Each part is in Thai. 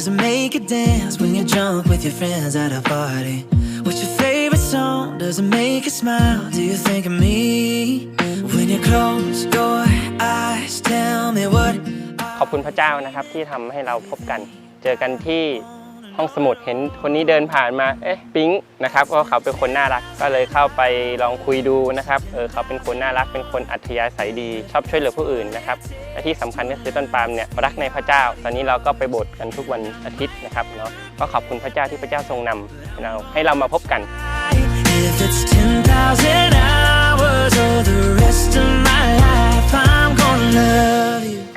Does it make you dance when you're drunk with your friends at a party? What's your favorite song? Does it make you smile? Do you think of me? When you close your eyes, tell me what ขอบคุณพระเจ้านะครับที่ทำให้เราพบกัน เจอกันที่ ห้องสมุดเห็นคนนี้เดินผ่านมา เอ๊ะปิ๊งนะครับก็เขาเป็นคนน่ารัก ก็เลยเข้าไปลองคุยดูนะครับเออเขาเป็นคนน่ารัก เป็นคนอัธยาศัยดี ชอบช่วยเหลือผู้อื่นนะครับและที่สำคัญก็คือต้นปาล์มเนี่ยรักในพระเจ้า ตอนนี้เราก็ไปโบสถ์กันทุกวันอาทิตย์นะครับเนาะก็ขอบคุณพระเจ้าที่พระเจ้าทรงนำเราให้เรามาพบกัน If it's 10,000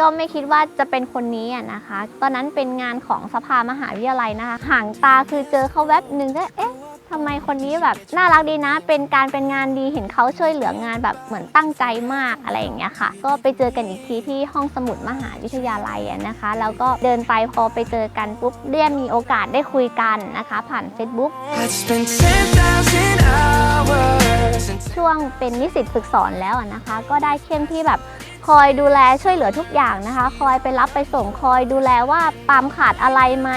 ก็ไม่คิดว่าจะเป็นคนนี้อะนะคะ ตอนนั้นเป็นงานของสภามหาวิทยาลัยนะคะห่างตาคือเจอเขาแวบหนึ่งก็เอ๊ะทำไมคนนี้แบบน่ารักดีนะ เป็นการเป็นงานดีเห็นเขาช่วยเหลืองานแบบเหมือนตั้งใจมากอะไรอย่างเงี้ยค่ะ ก็ไปเจอกันอีกทีที่ห้องสมุดมหาวิทยาลัยอะนะคะ แล้วก็เดินไปพอไปเจอกันปุ๊บเรียมีโอกาสได้คุยกันนะคะ ผ่าน Facebook I'd spend 10,000 hours and ช่วงเป็นนิสิตฝึกสอนแล้วอะนะคะ ก็ได้เข้มที่แบบ คอยดูแลช่วยเหลือทุกอย่างนะคะ คอยไปรับไปส่งคอยดูแลว่าปามขาดอะไรไหม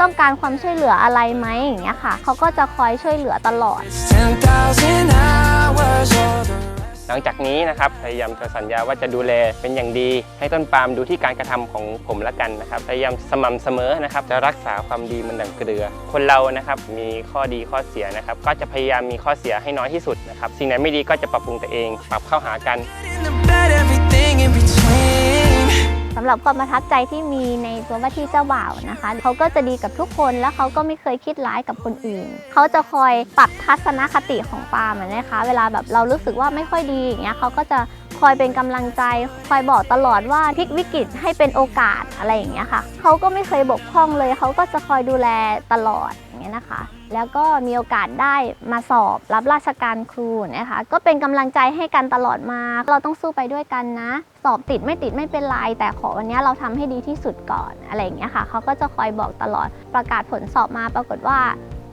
ต้องการความช่วยเหลืออะไรไหมอย่างเงี้ยค่ะเขาก็จะคอยช่วยเหลือตลอด หลังจากนี้นะครับพยายามจะสัญญาว่าจะดูแลเป็นอย่างดี ให้ต้นปาล์มดูที่การกระทำของผมละกันนะครับพยายามสม่ำเสมอนะครับ จะรักษาความดีมันดังเกลือ คนเรานะครับมีข้อดีข้อเสียนะครับ ก็จะพยายามมีข้อเสียให้น้อยที่สุดนะครับสิ่งไหนไม่ดีก็จะปรับปรุงตัวเอง ปรับเข้าหากัน หรับความประทับใจที่มีในตัวว่าที่เจ้าบ่าวนะคะเขาก็จะดีกับทุกคนแล้วเขาก็ไม่เคยคิดร้ายกับคนอื่นเขาจะคอยปรับทัศนคติของปาเหมือนนะคะ เวลาแบบเรารู้สึกว่าไม่ค่อยดีอย่างเงี้ยเขาก็จะ อยเป็นกำลังใจ คอยบอกตลอดว่าพลิกวิกฤตให้เป็นโอกาสอะไรอย่างเงี้ยค่ะเขาก็ไม่เคยบกพร่องเลยเขาก็จะคอยดูแลตลอดอย่างเงี้ยนะคะ แล้วก็มีโอกาสได้มาสอบรับราชการครูนะคะก็เป็นกำลังใจให้กันตลอดมา เราต้องสู้ไปด้วยกันนะ สอบติดไม่ติดไม่เป็นไรแต่ขอวันนี้เราทำให้ดีที่สุดก่อนอะไรอย่างเงี้ยค่ะเขาก็จะคอยบอกตลอดประกาศผลสอบมาปรากฏว่า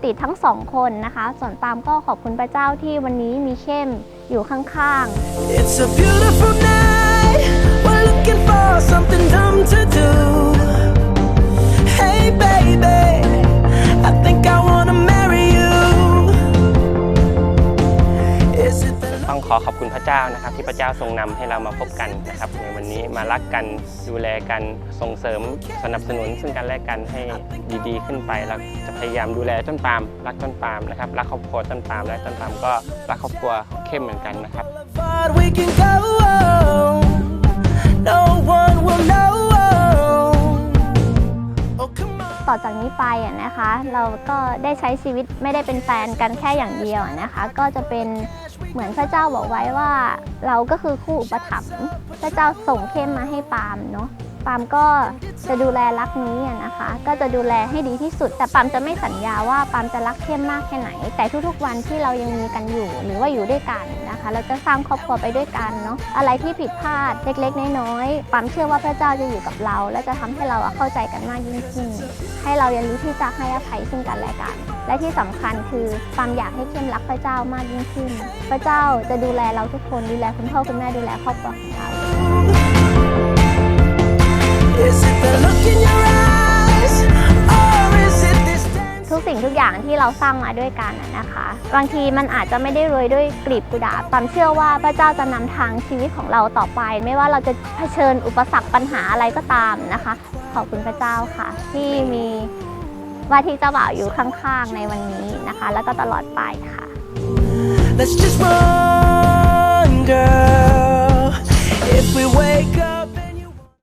ติดทั้งสองคนนะคะ ส่วนปามก็ขอบคุณพระเจ้าที่วันนี้มีเข้มอยู่ข้างๆ It's a beautiful night. We're looking for something dumb to do. องขอขอบคุณพระเจ้านะครับ ที่พระเจ้าทรงนำให้เรามาพบกันนะครับ ในวันนี้มารักกันดูแลกันส่งเสริมสนับสนุน ซึ่งกันและกันให้ดีๆ ขึ้นไปแล้วจะพยายามดูแลต้นปาล์มรักต้นปาล์มนะครับรักครอบครัวต้นปาล์มและต้นปาล์มก็รักครอบครัวเข้มเหมือนกันนะครับ far we can go? No one will know. Oh, come on. ต่อจากนี้ไปอะนะคะ เราก็ได้ใช้ชีวิตไม่ได้เป็นแฟนกันแค่อย่างเดียวอะนะคะ ก็จะเป็น เหมือนพระเจ้าบอกไว้ว่าเราก็คือคู่อุปถัมภ์พระเจ้าส่งเข้มมาให้ปาล์มเนาะ ปามก็จะดูแลรักนี้นะคะ ก็จะดูแลให้ดีที่สุด แต่ปามจะไม่สัญญาว่าปามจะรักเข้มมากแค่ไหน แต่ทุกๆวันที่เรายังมีกันอยู่ หรือว่าอยู่ด้วยกันนะคะ เราจะสร้างครอบครัวไปด้วยกันเนาะอะไรที่ผิดพลาดเล็กๆ น้อยๆปามเชื่อว่าพระเจ้าจะอยู่กับเรา และจะทำให้เราเข้าใจกันมากยิ่งขึ้น ให้เราเรียนรู้ที่จะให้อภัยซึ่งกันและกัน และที่สำคัญคือความอยากให้เข้มรักพระเจ้ามากยิ่งขึ้น พระเจ้าจะดูแลเราทุกคนดูแลคุณพ่อคุณแม่ดูแลครอบครัวของเรา ที่เราสร้างมาด้วยกันนะคะ บางทีมันอาจจะไม่ได้รวยด้วยกลีบกุดาบความเชื่อว่าพระเจ้าจะนำทางชีวิตของเราต่อไป ไม่ว่าเราจะเผชิญอุปสรรคปัญหาอะไรก็ตามนะคะ ขอบคุณพระเจ้าค่ะ ที่มีว่าที่เจ้าบ่าวอยู่ข้างๆในวันนี้นะคะ แล้วก็ตลอดไปค่ะ Let's just run, girl. If we wake up.